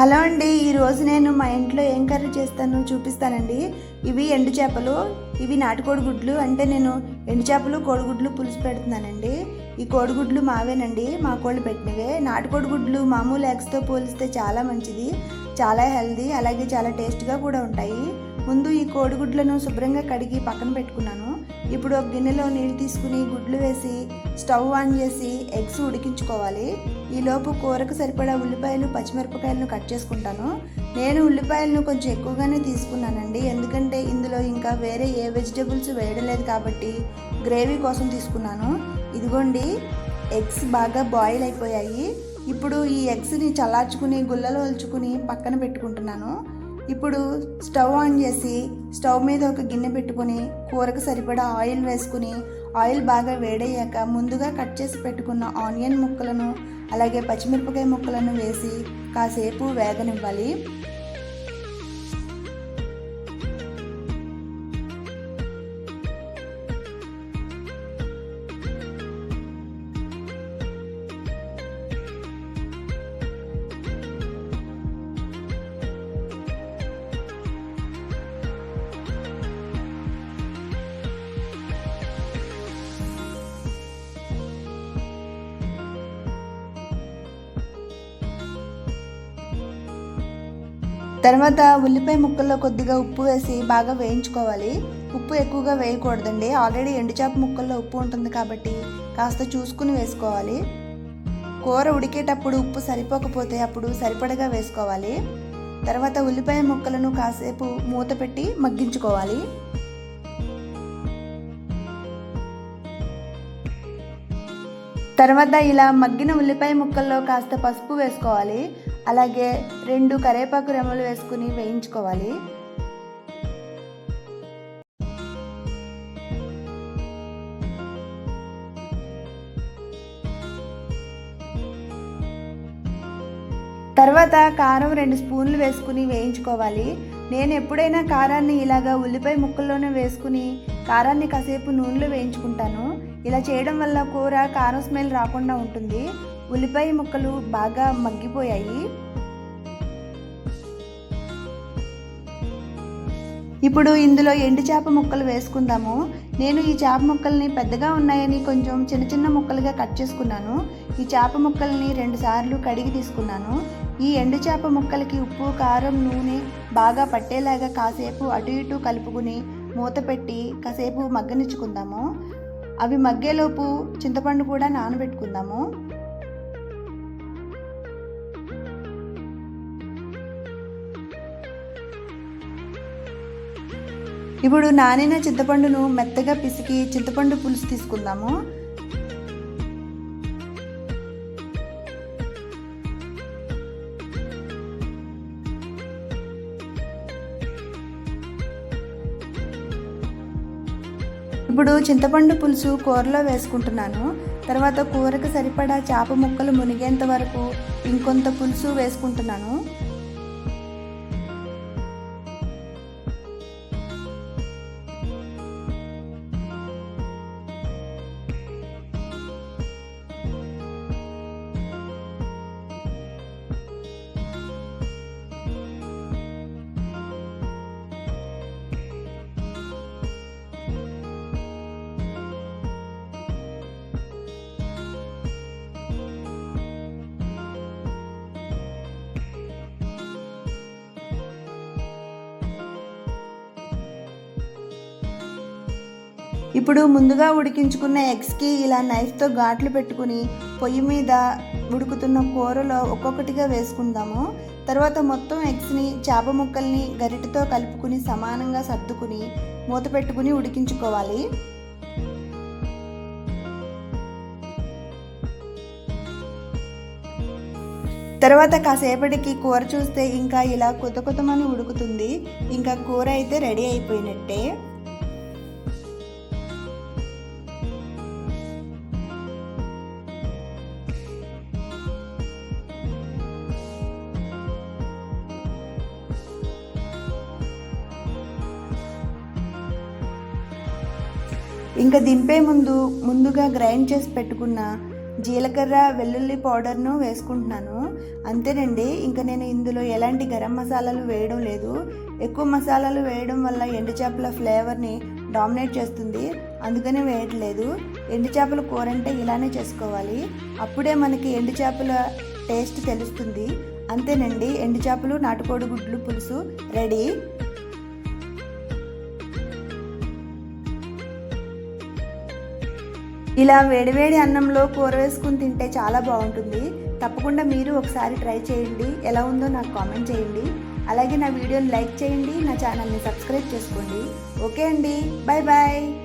Hello అండి ఈరోజు నేను మా ఇంట్లో ఏం కర్రీ చేస్తానో చూపిస్తానండి. ఇవి ఎండు చేపలు ఇవి నాటుకోడి గుడ్లు అంటే నేను ఎండు చేపలు కోడిగుడ్లు పులుసు పెడుతున్నానండి. ఈ కోడిగుడ్లు మావేనండి మా కోళ్ళు పెట్టినవే. నాటుకోడి గుడ్లు మామూలు ఎగ్స్తో పోలిస్తే చాలా మంచిది చాలా హెల్దీ అలాగే చాలా టేస్ట్గా కూడా ఉంటాయి. ముందు ఈ కోడిగుడ్లను శుభ్రంగా కడిగి పక్కన పెట్టుకున్నాను. ఇప్పుడు ఒక గిన్నెలో నీళ్ళు తీసుకుని గుడ్లు వేసి స్టవ్ ఆన్ చేసి ఎగ్స్ ఉడికించుకోవాలి. ఈలోపు కూరకు సరిపడా ఉల్లిపాయలు పచ్చిమిరపకాయలను కట్ చేసుకుంటాను. నేను ఉల్లిపాయలను కొంచెం ఎక్కువగానే తీసుకున్నానండి. ఎందుకంటే ఇందులో ఇంకా వేరే ఏ వెజిటబుల్స్ వేయడం లేదు కాబట్టి గ్రేవీ కోసం తీసుకున్నాను. ఇదిగోండి ఎగ్స్ బాగా బాయిల్ అయిపోయాయి. ఇప్పుడు ఈ ఎగ్స్ని చల్లార్చుకుని గుల్లలో ఒలుచుకుని పక్కన పెట్టుకుంటున్నాను. ఇప్పుడు స్టవ్ ఆన్ చేసి స్టవ్ మీద ఒక గిన్నె పెట్టుకుని కూరకు సరిపడా ఆయిల్ వేసుకుని ఆయిల్ బాగా వేడయ్యాక ముందుగా కట్ చేసి పెట్టుకున్న ఆనియన్ ముక్కలను అలాగే పచ్చిమిరపకాయ ముక్కలను వేసి కాసేపు వేగనివ్వాలి. తర్వాత ఉల్లిపాయ ముక్కల్లో కొద్దిగా ఉప్పు వేసి బాగా వేయించుకోవాలి. ఉప్పు ఎక్కువగా వేయకూడదండి. ఆల్రెడీ ఎండుచేప ముక్కల్లో ఉప్పు ఉంటుంది కాబట్టి కాస్త చూసుకుని వేసుకోవాలి. కూర ఉడికేటప్పుడు ఉప్పు సరిపోకపోతే అప్పుడు సరిపడగా వేసుకోవాలి. తర్వాత ఉల్లిపాయ ముక్కలను కాసేపు మూత పెట్టి మగ్గించుకోవాలి. తర్వాత ఇలా మగ్గిన ఉల్లిపాయ ముక్కల్లో కాస్త పసుపు వేసుకోవాలి. అలాగే రెండు కరేపాకు రెమ్మలు వేసుకుని వేయించుకోవాలి. తర్వాత కారం రెండు స్పూన్లు వేసుకుని వేయించుకోవాలి. నేను ఎప్పుడైనా కారాన్ని ఇలాగా ఉల్లిపాయ ముక్కల్లోనే వేసుకుని కారాన్ని కాసేపు నూనెలో వేయించుకుంటాను. ఇలా చేయడం వల్ల కూర కారం స్మెల్ రాకుండా ఉంటుంది. ఉల్లిపాయ ముక్కలు బాగా మగ్గిపోయాయి. ఇప్పుడు ఇందులో ఎండు చేప ముక్కలు వేసుకుందాము. నేను ఈ చేప ముక్కల్ని పెద్దగా ఉన్నాయని కొంచెం చిన్న చిన్న ముక్కలుగా కట్ చేసుకున్నాను. ఈ చేప ముక్కల్ని రెండుసార్లు కడిగి తీసుకున్నాను. ఈ ఎండు చేప ముక్కలకి ఉప్పు కారం నూనె బాగా పట్టేలాగా కాసేపు అటు ఇటు కలుపుకుని మూత పెట్టి కాసేపు మగ్గనిచ్చుకుందాము. అవి మగ్గేలోపు చింతపండు కూడా నానబెట్టుకుందాము. ఇప్పుడు నానిన చింతపండును మెత్తగా పిసికి చింతపండు పులుసు తీసుకుందాము. ఇప్పుడు చింతపండు పులుసు కూరలో వేసుకుంటున్నాను. తర్వాత కూరకు సరిపడా చేప ముక్కలు మునిగేంత వరకు ఇంకొంత పులుసు వేసుకుంటున్నాను. ఇప్పుడు ముందుగా ఉడికించుకున్న ఎగ్స్కి ఇలా నైఫ్తో ఘాట్లు పెట్టుకుని పొయ్యి మీద ఉడుకుతున్న కూరలో ఒక్కొక్కటిగా వేసుకుందాము. తర్వాత మొత్తం ఎగ్స్ని చేప ముక్కల్ని గరిటతో కలుపుకుని సమానంగా సర్దుకుని మూత పెట్టుకుని ఉడికించుకోవాలి. తర్వాత కాసేపటికి కూర చూస్తే ఇంకా ఇలా కొత్త కొత్తమని ఉడుకుతుంది. ఇంకా కూర అయితే రెడీ అయిపోయినట్టే. ఇంకా దింపే ముందు ముందుగా గ్రైండ్ చేసి పెట్టుకున్న జీలకర్ర వెల్లుల్లి పౌడర్ను వేసుకుంటున్నాను. అంతేనండి ఇంకా నేను ఇందులో ఎలాంటి గరం మసాలాలు వేయడం లేదు. ఎక్కువ మసాలాలు వేయడం వల్ల ఎండు చేపల ఫ్లేవర్ని డామినేట్ చేస్తుంది. అందుకనే వేయట్లేదు. ఎండు చేపల కూర అంటే ఇలానే చేసుకోవాలి. అప్పుడే మనకి ఎండు చేపల టేస్ట్ తెలుస్తుంది. అంతేనండి ఎండు చేపలు నాటుకోడి గుడ్లు పులుసు రెడీ. ఇలా వేడివేడి అన్నంలో కూర వేసుకుని తింటే చాలా బాగుంటుంది. తప్పకుండా మీరు ఒకసారి ట్రై చేయండి. ఎలా ఉందో నాకు కామెంట్ చేయండి. అలాగే నా వీడియోని లైక్ చేయండి. నా ఛానల్ని సబ్స్క్రైబ్ చేసుకోండి. ఓకే అండి. Bye bye